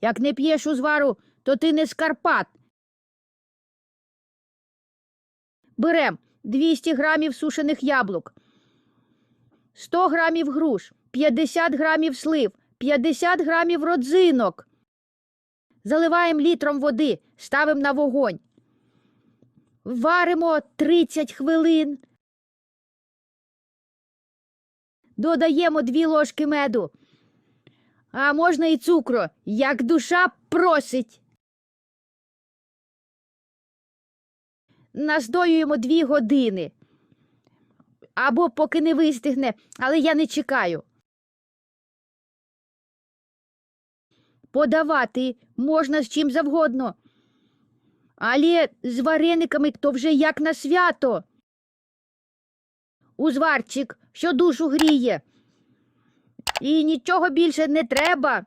Як не п'єш узвару, то ти не з Карпат. Берем 200 грамів сушених яблук, 100 грамів груш, 50 грамів слив, 50 грамів родзинок. Заливаємо літром води, ставимо на вогонь. Варимо 30 хвилин. Додаємо 2 ложки меду. А можна і цукру, як душа просить. Настоюємо 2 години. Або поки не вистигне, але я не чекаю. Подавати можна з чим завгодно. Але з варениками то вже як на свято. Узварчик, що душу гріє. І нічого більше не треба.